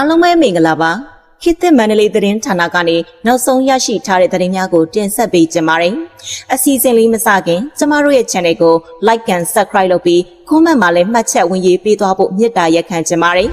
အားလုံးပဲမင်္ဂလာပါခေတ်သစ်မန္တလေးသတင်းဌာနကနေနောက်ဆုံးရရှိထားတဲ့သတင်းများကိုတင်ဆက်ပေးကြပါမယ်အစီအစဉ်လေးမစခင်ကျမတို့ရဲ့ channel ကို like and subscribe လုပ်ပြီး comment မှာလည်းမှတ်ချက်ဝင်ရေးပေးသွားဖို့မေတ္တာရက်ခံကြပါတယ်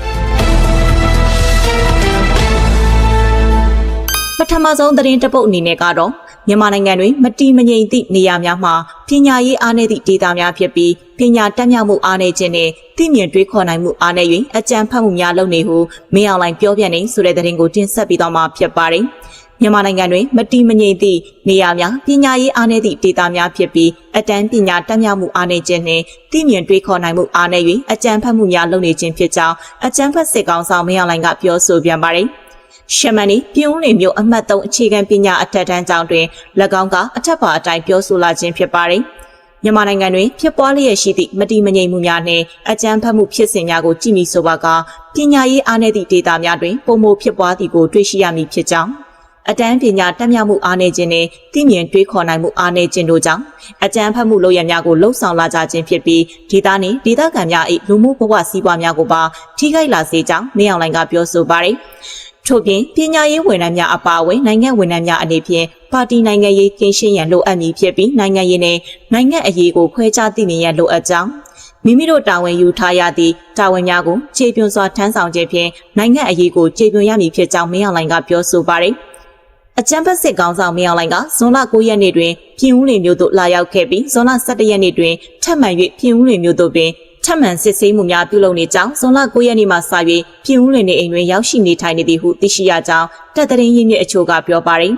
ပထမဆုံးသတင်းတစ်ပုဒ်အနေနဲ့ကတော့မြန်မာနိုင်ငံတွင်မတီမငြိမ်သည့်နေရာများမှာပညာရေးအားနည်းသည့်ဒေသများဖြစ်ပြီး ပညာတတ်မြောက်မှုအားနည်းခြင်းနှင့်သိမြင်တွေးခေါ်နိုင်မှုအားနည်း၍အကြံဖတ်မှုများလုပ်နေဟုမင်းအောင်လှိုင်ပြောပြနေဆိုတဲ့သတင်းကိုတင်ဆက်ပြီးတော့မှဖြစ်ပါတယ်။မြန်မာနိုင်ငံတွင်မတီမငြိမ်သည့်နေရာများပညာရေးအားနည်းသည့်ဒေသများဖြစ်ပြီးအတန်းပညာတတ်မြောက်မှုအားနည်းခြင်းနှင့်သိမြင်တွေးခေါ်နိုင်မှုအားနည်း၍အကြံဖတ်မှုများလုပ်နေခြင်းဖြစ်ကြောင်းအကြံဖတ်စစ်ကောင်ဆောင်မင်းအောင်လှိုင်ကပြောဆိုပြန်ပါတယ်။ရှမန်နီပြုံးလင်မျိုးအမှတ်3အခြေခံပညာအထက်တန်းကျောင်းတွင်၎င်းကအထက်ပါအတိုင်းပြောဆိုလာခြင်းဖြစ်ပါတယ်။ မြန်မာနိုင်ငံတွင်ဖြစ်ပွားလျက်ရှိသည့်မတိမငြိမ်မှုများနှင့်အကြမ်းဖက်မှုဖြစ်စဉ်များကိုကြည့်မိဆိုပါကပညာရေးအားနည်းသည့်ဒေတာများတွင်ပုံမဖြစ်ပွားသည်ကိုတွေ့ရှိရမည်ဖြစ်ကြောင်းအတန်းပညာတက်မြောက်မှုအားနည်းခြင်းနှင့်သိမြင်တွေးခေါ်နိုင်မှုအားနည်းခြင်းတို့ကြောင့်အကြမ်းဖက်မှုလုပ်ရများကိုလှုံ့ဆော်လာကြခြင်းဖြစ်ပြီးဒေသနှင့်ဒေသခံများ၏လူမှုဘဝစည်းဝါးများကိုပါထိခိုက်လာစေကြောင်းမင်းအောင်လှိုင်ကပြောဆိုပါတယ်။ ထို့ပြင်ပညာရေးဝန်ထမ်းများအပါအဝင်နိုင်ငံဝန်ထမ်းများအနေဖြင့်ပါတီနိုင်ငံရေးကင်းရှင်းရန်လိုအပ်မည်ဖြစ်ပြီးနိုင်ငံရေးနဲ့နိုင်ငံအရေးကိုခွဲခြားသိမြင်ရန်လိုအပ်ကြောင်းမိမိတို့တာဝန်ယူထားရသည့်တာဝန်များကိုခြေပြွန်စွာထမ်းဆောင်ခြင်းဖြင့်နိုင်ငံအရေးကိုခြေပြွန်ရမည်ဖြစ်ကြောင်းမင်းအောင်လှိုင်ကပြောဆိုပါတယ်အကြံဖက်စစ်ကောင်ဆောင်မင်းအောင်လှိုင်ကဇွန်လ9ရက်နေ့တွင်ပြင်ဦးလင်မြို့သို့လာရောက်ခဲ့ပြီးဇွန်လ17ရက်နေ့တွင်ထပ်မံ၍ပြင်ဦးလင်မြို့သို့ပင် ထပ်မံစစ်ဆေးမှုများပြုလုပ်နေကြောင်းဇွန်လ9ရက်နေ့မှစ၍ပြည်ဦးလင်နေအိမ်တွင်ရောက်ရှိနေထိုင်နေသည်ဟုသိရှိရကြောင်းတပ်သတင်းရင်းမြစ်အချို့ကပြောပါရယ်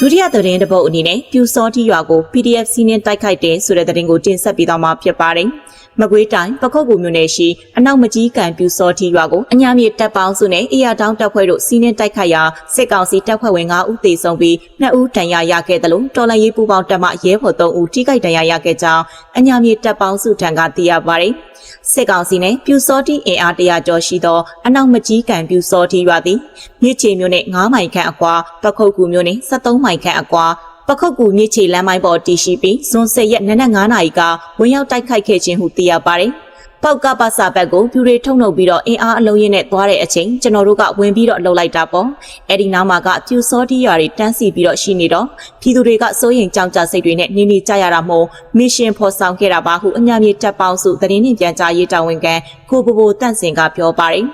ဒုတိယသတင်းတစ်ပုဒ်အနေနဲ့ပြူစောတိရွာကို PDF စီးနင်းတိုက်ခိုက်တဲ့ဆိုတဲ့သတင်းကိုတင်ဆက်ပေးသွားမှာဖြစ်ပါတယ်။ မကွေးတိုင်းပခုတ်ကူမြို့နယ်ရှိအနောက်မကြီးကံပြူစောတိရွာကိုအညာမြေတပ်ပေါင်းစုနဲ့အေရတောင်းတပ်ဖွဲ့တို့စီးနင်းတိုက်ခိုက်ရာစစ်ကောင်စီတပ်ဖွဲ့ဝင်9ဦးသေဆုံးပြီး2ဦးဒဏ်ရာရခဲ့တယ်လို့တော်လှန်ရေးပူးပေါင်းတပ်မှရဲဘော်3ဦးထိခိုက်ဒဏ်ရာရခဲ့ကြောင်းအညာမြေတပ်ပေါင်းစုထံကသိရပါတယ်။စစ်ကောင်စီနဲ့ပြူစောတိအင်အားတရာကျော်ရှိသောအနောက်မကြီးကံပြူစောတိရွာသည်မြစ်ချေမြို့နဲ့9မိုင်ခန့်အကွာပခုတ်ကူမြို့နဲ့73မိုင်ခန့်အကွာ ပခုတ်ကူမြစ်ချေလမ်းမိုင်းပေါ်တည်ရှိပြီးဇွန်10ရက်နနက်9နာရီကဝင်ရောက်တိုက်ခိုက်ခဲ့ခြင်းဟုသိရပါတယ်။ ပေါက်ကပစာဘက်ကိုပြူတွေထုံနှုတ်ပြီးတော့အင်အားအလုံးရင်းနဲ့သွားတဲ့အချိန်ကျွန်တော်တို့ကဝင်ပြီးတော့လှုပ်လိုက်တာပေါ့အဲ့ဒီနောက်မှာကပြူစောတိရွာတွေတန်းစီပြီးတော့ရှိနေတော့ပြည်သူတွေကစိုးရင်ကြောင်ကြစိတ်တွေနဲ့နေနေကြရတာမို့မစ်ရှင်ဖော်ဆောင်ခဲ့တာပါဟုအညာမြေတပ်ပေါင်းစုသတင်းနှင့်ပြန်ကြားရေးတာဝန်ခံကိုဘိုဘိုတန့်စင်ကပြောပါတယ်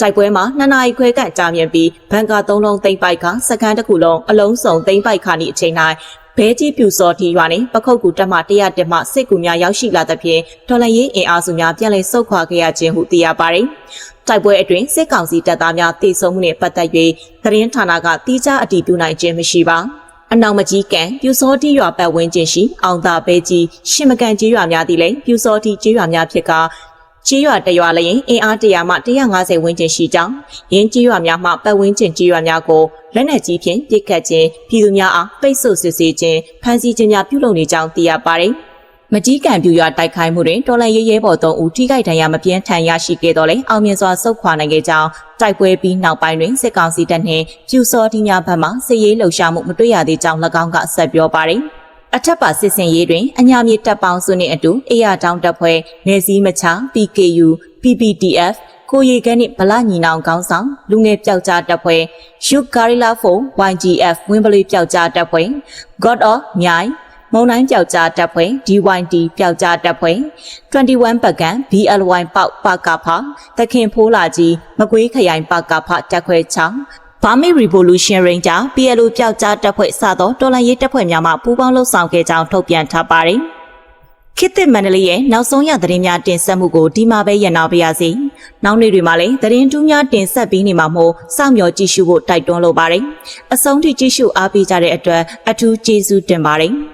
တိုက်ပွဲမှာနှစ်နာရီခွဲခန့်ကြာမြင့်ပြီးဘန်ကာသုံးလုံးသိမ့်ပိုက်ကစကန်တစ်ခုလုံးအလုံးစုံသိမ့်ပိုက်ခါနီအချိန်၌ ဘဲကြီးပြူစော်တီရွာနှင့်ပခုတ်ကူတက်မှ100တက်မှစစ်ကူများရောက်ရှိလာသဖြင့်ဒေါ်လာရေးအင်အားစုများပြန်လည်ဆုတ်ခွာခဲ့ရခြင်းဟုသိရပါတယ်။တိုက်ပွဲအတွင်းစစ်ကောင်စီတပ်သားများတိုက်ဆုံမှုနှင့်ပတ်သက်၍သတင်းဌာနကတိကျအတည်ပြုနိုင်ခြင်းမရှိပါ။အနောက်မကြီးကံပြူစောတိရွာပတ်ဝန်းကျင်ရှိအောင်သာဘဲကြီးရှင်မကန်ကြီးရွာများသည်လည်းပြူစောတိကြီးရွာများဖြစ်က ကြီးရွာတရွာလည်းအင်အား100မှ150ဝန်းကျင်ရှိကြောင်းရင်းကြီးရွာများမှပတ်ဝန်းကျင်ကြီးရွာများကိုလက်နက်ကြီးဖြင့်ပစ်ခတ်ခြင်းပြည်သူများအားပိတ်ဆို့စစ်ဆေးခြင်းဖမ်းဆီးခြင်းများပြုလုပ်နေကြောင်းသိရပါတယ်။မကြီးကံပြူရွာတိုက်ခိုက်မှုတွင်တော်လန်ရေးရဲဘော်၃ဦးထိခိုက်ဒဏ်ရာမပြင်းထန်ရရှိခဲ့တော်လဲအောင်မြင်စွာဆုတ်ခွာနိုင်ခဲ့ကြောင်းတိုက်ပွဲပြီးနောက်ပိုင်းတွင်စစ်ကောင်စီတပ်နှင့်ပြူစောတိများဘက်မှစစ်ရေးလှုပ်ရှားမှုမတွေ့ရသေးကြောင်း၎င်းကဆက်ပြောပါတယ်။ အထက်ပါစစ်စင်ရေးတွင်အညာမြေတပ်ပေါင်းစုနှင့်အတူအေရတောင်းတပ်ဖွဲ့နယ်စည်းမချ PKU PPTF ကိုရီကနှင့်ဗလညီနောင်ခေါင်းဆောင်လူငယ်ပျောက်ကြားတပ်ဖွဲ့ Youth Guerrilla Force YGF ဝင်းပလေးပျောက်ကြားတပ်ဖွဲ့ God of မြိုင်မုံတိုင်းပျောက်ကြားတပ်ဖွဲ့ DYT ပျောက်ကြားတပ်ဖွဲ့21ပကံ BLY ပေါက်ပကဖသခင်ဖိုးလာကြီးမကွေးခရိုင်ပကဖတပ်ခွဲ6 Burma Revolution Ranger PLO ပျောက်ကြားတပ်ဖွဲ့စသောတော်လှန်ရေးတပ်ဖွဲ့များမှပူးပေါင်းလှုပ်ဆောင်ခဲ့ကြောင်းထုတ်ပြန်ထားပါတယ်။ခေတ်သစ်မန္တလေးရဲ့နောက်ဆုံးရသတင်းများတင်ဆက်မှုကိုဒီမှာပဲရန်နာပါရစေ။နောက်နေ့တွေမှာလည်းသတင်းထူးများတင်ဆက်ပြီးနေမှာမို့စောင့်မျှော်ကြည့်ရှုဖို့တိုက်တွန်းလိုပါတယ်။အဆုံးထိကြည့်ရှုအားပေးကြတဲ့အတွက်အထူးကျေးဇူးတင်ပါတယ်။